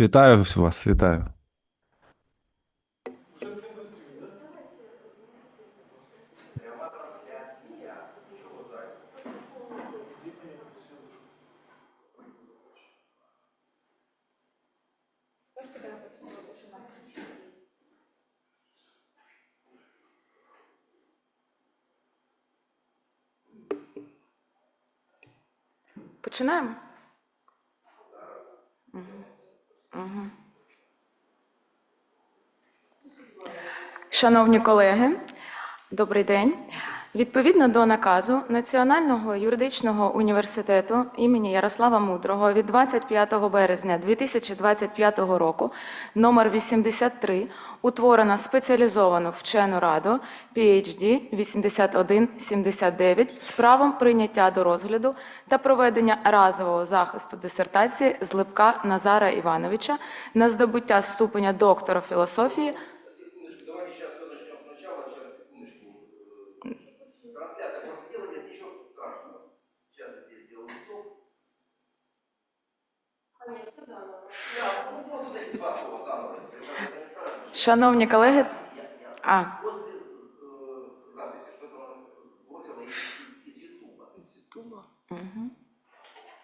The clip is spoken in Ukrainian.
Вітаю вас, вітаю. Починаємо? Мгм. Мгм. Шановні колеги, добрий день. Відповідно до наказу Національного юридичного університету імені Ярослава Мудрого від 25 березня 2025 року номер 83 утворено спеціалізовану вчену раду PHD 8179 з правом прийняття до розгляду та проведення разового захисту дисертації з Липка Назара Івановича на здобуття ступеня доктора філософії Шановні колеги, а. Угу.